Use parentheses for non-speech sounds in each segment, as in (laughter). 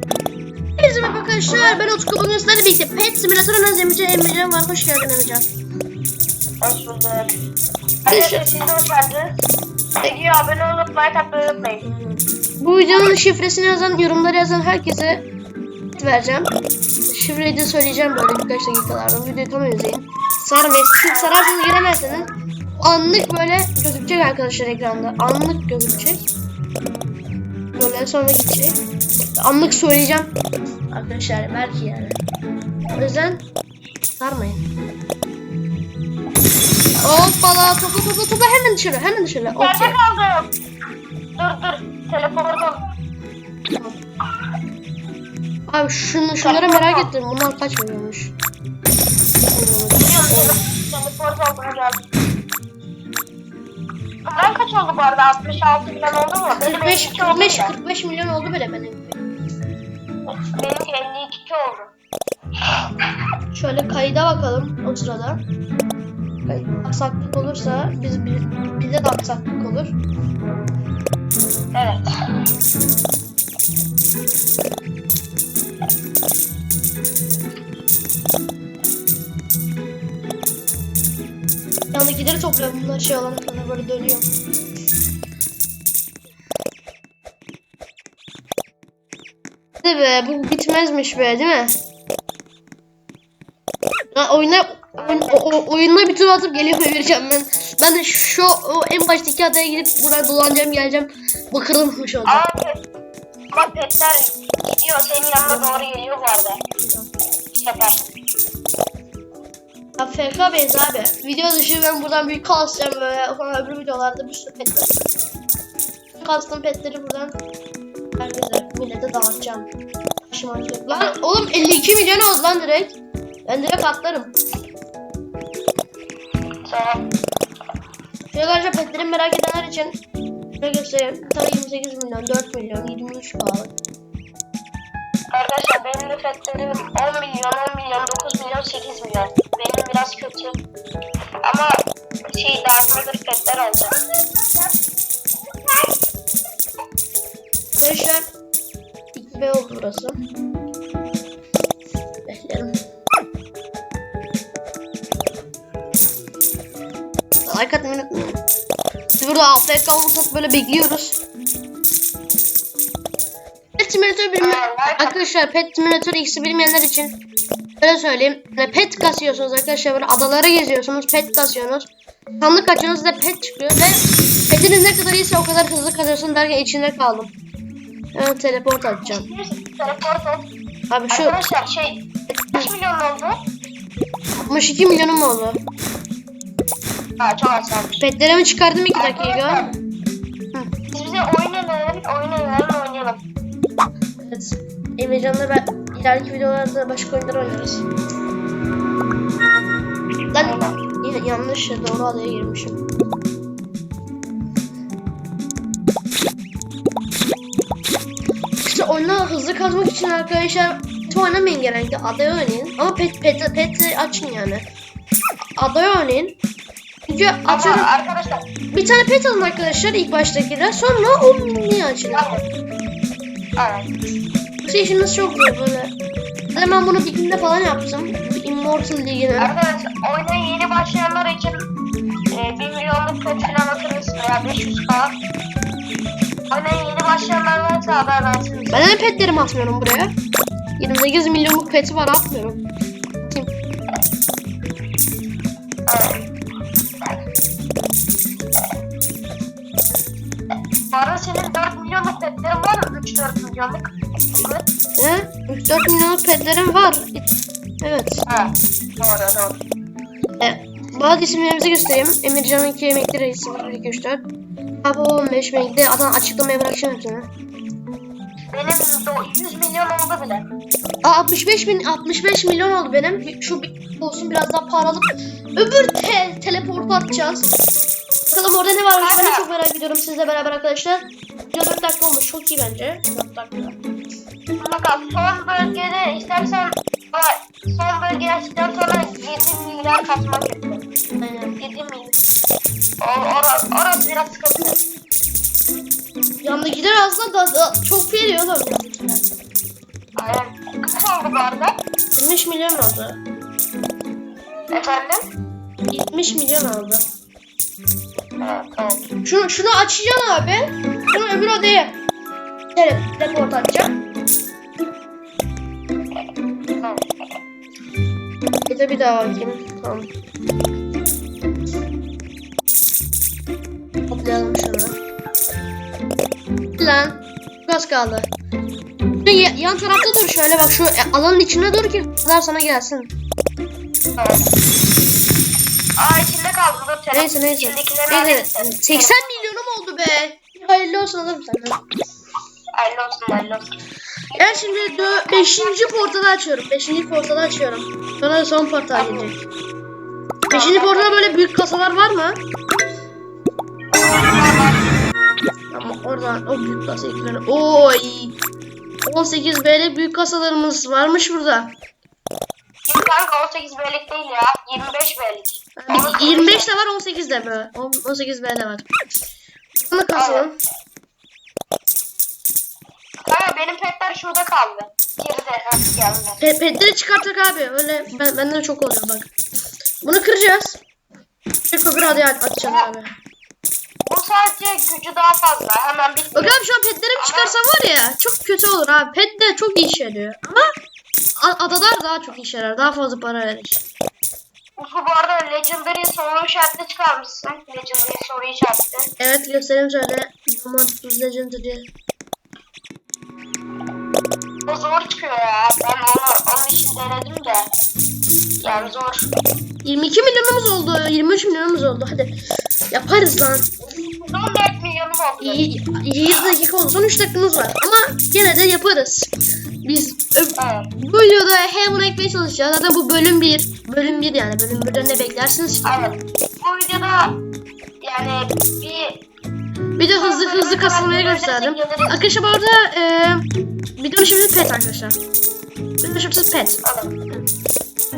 Herkese merhaba arkadaşlar. Ben Utku. Bugün sizlerle birlikte Pet Simulator'un Emrecan Emrecan var. Hoş geldin Emrecan. Hoş bulduk. Arkadaşlar siz de hoş geldiniz. Videoya abone olup like atmayı unutmayın. Bu videonun şifresini yazan, yorumları yazan herkese pet vereceğim. Şifreyi de söyleyeceğim böyle birkaç dakikalarda. Videoyu tam izleyin. Sarmayın. Siz sararsanız giremezseniz anlık böyle gözükecek arkadaşlar ekranda. Anlık gözükecek. Böyle sonra gidecek. Anlık söyleyeceğim. Arkadaşlar belki yani. O yüzden sarmayın. Hoppala topla topla topla hemen dışarı hemen dışarı. Nerede Okey. kaldım? Dur dur. Telefonum. Abi şunu, şunlara merak ettim. Bunlar kaç milyormuş? Biliyorum teleport olduğunu gördüm. Ben kaç oldu bu arada? 66 falan oldu mu? Benim 45, 52 oldu 45, bile. 45 milyon oldu bile benim. Benimki 52 oldu. Şöyle kayda bakalım o sırada. Aksaklık olursa biz biz- bize de aksaklık olur. Evet. Yandakileri topluyorum. Bunlar şey kadar böyle dönüyor. Hadi be bu bitmezmiş be değil mi? Ha, oyuna oyun, o, o- oyunda bir tur atıp geliyor vereceğim ben. Ben de şu o en baştaki adaya gidip buradan dolanacağım geleceğim. Bakırılmış olacak. Ama pet, ama petler gidiyor. Senin yanına doğru geliyor bu arada. Bu sefer. FK base abi. Video dışı ben buradan büyük kalsacağım böyle. Sonra öbür videolarda bir sürü pet var. Kastım petleri buradan herkese millete dağıtacağım. Şımarcık. Lan oğlum 52 milyon oldu lan direkt. Ben direkt atlarım. Şöyle arkadaşlar petleri merak edenler için ne göstereyim. Bir tane 28 milyon, 4 milyon, 23 pahalı. Arkadaşlar benim de petlerim 10 milyon, 10 milyon, 9 milyon, 8 milyon. Benim biraz kötü. Ama şey dağıtmadır petler olacak. Arkadaşlar 2B oldu burası. Bekleyelim. Like atmayı unutmayın. Biz burada AFK olursak böyle bekliyoruz. Pet Simulator bilmeyen arkadaşlar Pet Simulator X'i bilmeyenler için şöyle söyleyeyim. Yani pet kasıyorsunuz arkadaşlar böyle adalara geziyorsunuz pet kasıyorsunuz. Sandık açıyorsunuz da pet çıkıyor ve petiniz ne kadar iyiyse o kadar hızlı kazıyorsun derken içinde kaldım. Ben teleport atacağım. Teleport et. Abi şu Arkadaşlar şey kaç milyon oldu? 62 milyonum mu oldu? Ha çok az kalmış. Petlerimi çıkardım 2 dakika. Biz bize oyun Emrecan'la ben ileriki videolarda başka oyunlar oynarız. Lan yine yanlış doğru adaya girmişim. İşte oyuna hızlı kazmak için arkadaşlar pet oynamayın genellikle adaya oynayın. Ama pet pet pet açın yani. Adaya oynayın. Çünkü atıyorum arkadaşlar, bir tane pet alın arkadaşlar ilk baştakiler sonra o niye açılıyor? evet. Şey işimiz çok zor böyle. Hemen bunu bir günde falan yaptım. Immortal Ligi'ne. Arkadaşlar oyuna yeni başlayanlar için e, 1 milyonluk falan atırız veya 500k. Oyuna yeni başlayanlar varsa haber versiniz. Ben de petlerimi atmıyorum buraya. 28 milyonluk peti var atmıyorum. Kim? Evet. Bu arada senin 4 milyonluk petlerin var mı? 3-4 milyonluk. Evet. Ne? 3-4 milyonluk petlerim var. Evet. Ha, doğru doğru. E, bazı isimlerimizi göstereyim. Emircan'ınki emekli reisi var. 2 3 4. Abi o 15 emekli. Adam açıklamaya bırakacağım hepsini. Benim do- 100 milyon oldu bile. Aa, 65 bin 65 milyon oldu benim. Şu olsun biraz daha paralı. Öbür te teleport atacağız. Bakalım orada ne varmış ben de çok merak ediyorum sizle beraber arkadaşlar. Video 4 dakika olmuş çok iyi bence. 4 dakika. Fakat son bölgede istersen son bölge açtıktan sonra 7 milyar katmak gerekiyor. Aynen. 7 milyar. O, orası, orası biraz sıkıntı. Yandakiler aslında da, da çok veriyor oğlum yandakiler. oldu bu arada? 70 milyon oldu. Efendim? 70 milyon oldu. Evet, tamam. Şunu, şunu açacağım abi. Şunu öbür odaya evet, report atacağım. De bir daha bakayım. Tamam. Toplayalım şunu. Lan. Gaz kaldı. Ya- yan tarafta dur şöyle bak şu e, alanın içine dur ki kızlar sana gelsin. tamam. Aa içinde kaldı. Dur, telefon. Neyse neyse. İçindekileri Neyse. hallettim. 80 milyonum oldu be. Hayırlı olsun alırım senden. Hayırlı olsun, hayırlı olsun. Ben şimdi 5. portalı açıyorum. 5. portalı açıyorum. Sonra son portal gelecek. 5. portalda böyle büyük kasalar var mı? Ama oradan o büyük kasa ekranı. Oy. 18 B'li büyük kasalarımız varmış burada. Yok kanka 18 B'lik değil ya. 25 B'lik. Yani 25 de var 18 de mi? 18 B de var. Bunu kasalım. Benim petler şurada kaldı. Geride. Geldi. Pe petleri çıkarttık abi. Öyle ben, bende de çok oluyor bak. Bunu kıracağız. Bir öbür adaya atacağım abi. Bu sadece gücü daha fazla. Hemen bir Bak abi şu an petlerimi çıkarsam var ya çok kötü olur abi. Pet de çok iyi işe yarıyor. Ama adalar daha çok işe yarar. Daha fazla para verir. Ufku bu arada Legendary soru işareti çıkarmışsın. Legendary soru işareti. Evet göstereyim şöyle. Aman Legendary. O zor çıkıyor ya. Ben onu, onun için denedim de. Yani zor. 22 milyonumuz oldu. 23 milyonumuz oldu. Hadi. Yaparız lan. 14 milyonum oldu. İyi- 7 dakika oldu. Son 3 dakikamız var. Ama gene de yaparız. Biz Evet. bu videoda Heaven'a ekmeye çalışacağız. Zaten bu bölüm 1. Bölüm 1 yani. Bölüm 1'de ne beklersiniz. Evet. Bu videoda yani bir Bir de hızlı hızlı kasılmayı gösterdim. Arkadaşlar bu arada e, videonun şimdi pet arkadaşlar. Videonun şimdi pet.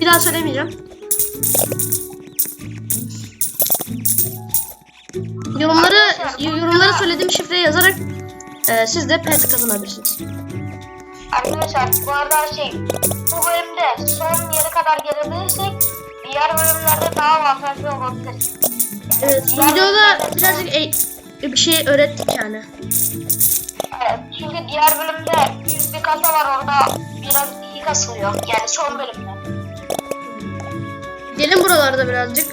Bir daha söylemeyeceğim. Yorumları yorumlara söylediğim şifreyi yazarak e, siz de pet kazanabilirsiniz. Arkadaşlar bu arada şey bu bölümde son yere kadar gelebilirsek diğer bölümlerde daha avantajlı olabilir. Evet, videoda birazcık e, bir şey öğrettik yani. Evet, çünkü diğer bölümde büyük bir kasa var orada biraz iyi kasılıyor. Yani son bölümde. Gelin buralarda birazcık.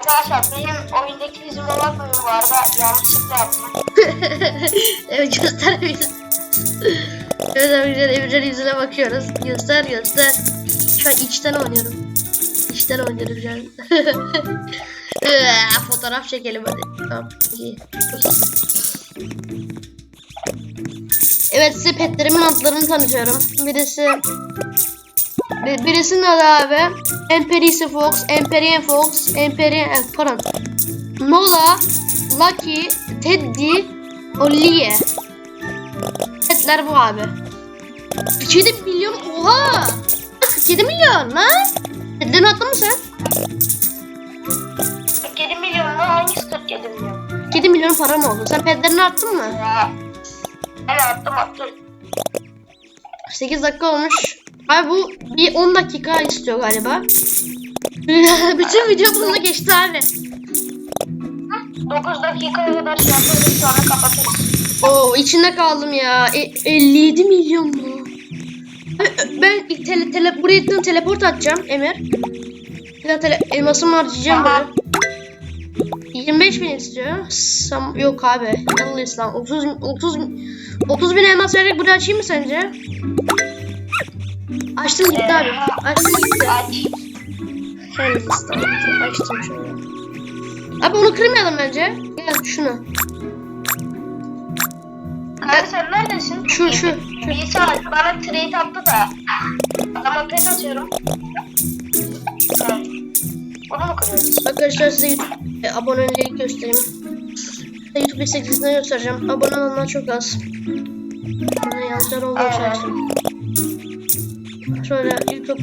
Arkadaşlar benim oyundaki yüzüme bakmayın bu arada yanlışlıkla yaptım. (laughs) evet gösterebiliriz. evet Emre'nin yüzüne bakıyoruz. Göster göster. Şu an içten oynuyorum. İçten oynuyorum an. (laughs) Fotoğraf çekelim hadi. Tamam iyi. Evet size petlerimin adlarını tanıtıyorum. Birisi bir- birisinin adı abi Emperisi Fox, Emperian Fox, Emperian eh, pardon. Nola, Lucky, Teddy, Ollie. Petler bu abi. 47 milyon oha! 47 milyon lan! Petlerini attın mı sen? 7 milyon. 7 milyon para mı oldu? Sen pedlerini attın mı? Evet attım attım. 8 dakika olmuş. Abi bu bir 10 dakika istiyor galiba. (laughs) Bütün video bununla geçti abi. 9 dakikaya kadar şey yapalım sonra kapatırız. Oo içinde kaldım ya. E, 57 milyon bu. Ben tele, tele, buraya teleport atacağım Emir. Bir daha tele, elmasımı harcayacağım böyle. 25 bin istiyor. Sam, yok abi. Yanılıyız lan. 30, 30, 30 bin elmas vererek buraya açayım mı sence? Açtım gitti abi. Açtım gitti. Aç. Islandı. Açtım şöyle. Abi onu kırmayalım bence. Gel şunu. Kanka sen neredesin? Şu şu. şu. Bir saat bana trade attı da. Adama pet atıyorum. Arkadaşlar size YouTube e, aboneliği göstereyim. Size YouTube istatistiğini göstereceğim. Abone olanlar çok az. Bana yanlışlar Aa. açtım. Şöyle YouTube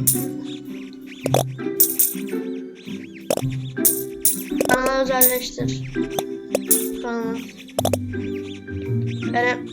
Kanalı özelleştir. Kanalı. Yani